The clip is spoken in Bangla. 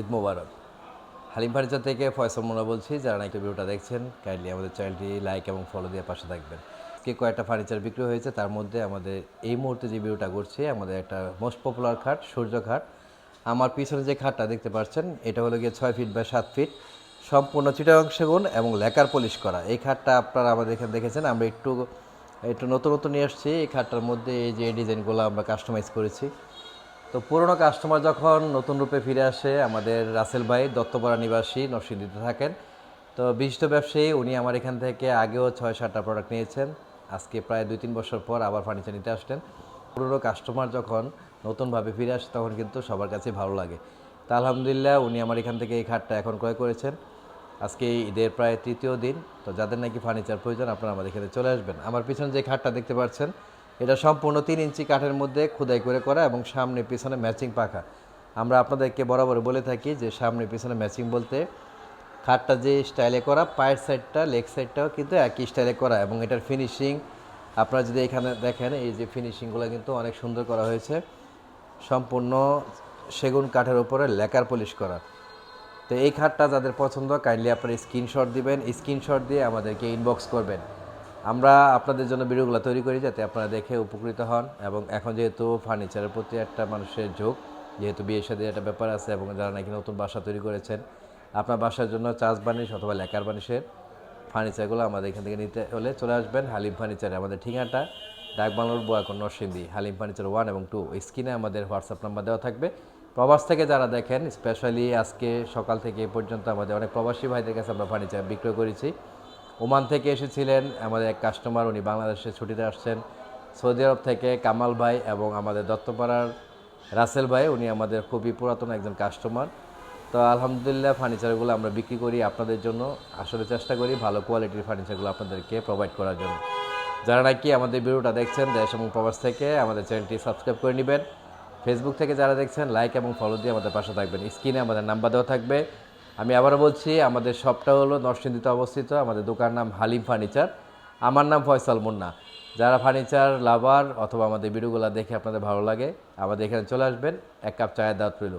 ঈদ মোবারক। হালিম ফার্নিচার থেকে ফয়সল মোনা বলছি, যারা নাকি ভিডিওটা দেখছেন কাইন্ডলি আমাদের চ্যানেলটি লাইক এবং ফলো দিয়ে পাশে থাকবেন। আজকে কয়েকটা ফার্নিচার বিক্রি হয়েছে, তার মধ্যে আমাদের এই মুহূর্তে যে ভিডিওটা করছি, আমাদের একটা মোস্ট পপুলার খাট, সূর্য খাট। আমার পিছনে যে খাটটা দেখতে পাচ্ছেন, এটা হলো গিয়ে ছয় ফিট বা সাত ফিট সম্পূর্ণ চিটাং সেগুন এবং লেকার পলিশ করা। এই খাটটা আপনারা আমাদের এখানে দেখেছেন, আমরা একটু একটু নতুন নতুন নিয়ে আসছি। এই খাটটার মধ্যে এই যে ডিজাইনগুলো আমরা কাস্টমাইজ করেছি তো পুরনো কাস্টমার যখন নতুন রূপে ফিরে আসে, আমাদের রাসেল ভাই দত্তপাড়া নিবাসী নরসিংদীতে থাকেন। তো বিশিষ্ট ব্যবসায়ী, উনি আমার এখান থেকে আগেও ছয় সাতটা প্রোডাক্ট নিয়েছেন। আজকে প্রায় দুই তিন বছর পর আবার ফার্নিচার নিতে আসলেন। পুরনো কাস্টমার যখন নতুনভাবে ফিরে আসে, তখন কিন্তু সবার কাছে ভালো লাগে। তা আলহামদুলিল্লাহ, উনি আমার এখান থেকে এই খাটটা এখন ক্রয় করেছেন। আজকে ঈদের প্রায় তৃতীয় দিন। তো যাদের নাকি ফার্নিচার প্রয়োজন, আপনারা আমাদের এখানে চলে আসবেন। আমার পিছনে যে খাটটা দেখতে পাচ্ছেন এটা সম্পূর্ণ তিন ইঞ্চি কাঠের মধ্যে খোদাই করে করা এবং সামনে পিছনে ম্যাচিং পাখা। আমরা আপনাদেরকে বরাবর বলে থাকি যে সামনে পিছনে ম্যাচিং বলতে খাটটা যে স্টাইলে করা, পায়ের সাইডটা, লেগ সাইডটাও কিন্তু একই স্টাইলে করা এবং এটার ফিনিশিং আপনারা যদি এখানে দেখেন, এই যে ফিনিশিংগুলো কিন্তু অনেক সুন্দর করা হয়েছে। সম্পূর্ণ সেগুন কাঠের উপরে লেকার পলিশ করা। তো এই খাটটা যাদের পছন্দ কাইন্ডলি আপনারা স্ক্রিনশট দিবেন। স্ক্রিনশট দিয়ে আমাদেরকে ইনবক্স করবেন। আমরা আপনাদের জন্য ভিডিওগুলো তৈরি করি যাতে আপনারা দেখে উপকৃত হন এবং এখন যেহেতু ফার্নিচারের প্রতি একটা মানুষের ঝোঁক, যেহেতু বিয়ের সাথে একটা ব্যাপার আছে এবং যারা নাকি নতুন বাসা তৈরি করেছেন, আপনার বাসার জন্য চাষ বানিশ অথবা লেকার বানিশের ফার্নিচারগুলো আমাদের এখান থেকে নিতে হলে চলে আসবেন হালিম ফার্নিচারে আমাদের ঠিকানাটা ডাকবাংলোর বোয়াকন নরসিংদী, হালিম ফার্নিচার ওয়ান এবং টু স্ক্রিনে আমাদের হোয়াটসঅ্যাপ নাম্বার দেওয়া থাকবে। প্রবাস থেকে যারা দেখেন স্পেশালি আজকে সকাল থেকে এ পর্যন্ত আমাদের অনেক প্রবাসী ভাইদের কাছে আমরা ফার্নিচার বিক্রয় করেছি। ওমান থেকে এসেছিলেন। আমাদের এক কাস্টমার উনি বাংলাদেশে ছুটিতে আসছেন। সৌদি আরব থেকে কামাল ভাই এবং আমাদের দত্তপাড়ার রাসেল ভাই, উনি আমাদের খুবই পুরাতন একজন কাস্টমার তো আলহামদুলিল্লাহ ফার্নিচারগুলো আমরা বিক্রি করি আপনাদের জন্য। আসলে চেষ্টা করি ভালো কোয়ালিটির ফার্নিচারগুলো আপনাদেরকে প্রোভাইড করার জন্য। যারা নাকি আমাদের ভিডিওটা দেখছেন দেশ এবং প্রবাস থেকে, আমাদের চ্যানেলটি সাবস্ক্রাইব করে নেবেন। ফেসবুক থেকে যারা দেখছেন লাইক এবং ফলো দিয়ে আমাদের পাশে থাকবেন। স্ক্রিনে আমাদের নাম্বার দেওয়া থাকবে। আমি আবারও বলছি, আমাদের শপটা হলো নরসিংদীতে অবস্থিত, আমাদের দোকান নাম হালিম ফার্নিচার। আমার নাম ফয়সাল মুন্না। যারা ফার্নিচার লাভার অথবা আমাদের ভিডিওগুলো দেখে আপনাদের ভালো লাগে, আমাদের এখানে চলে আসবেন, এক কাপ চায়ের দাওয়াত রইল।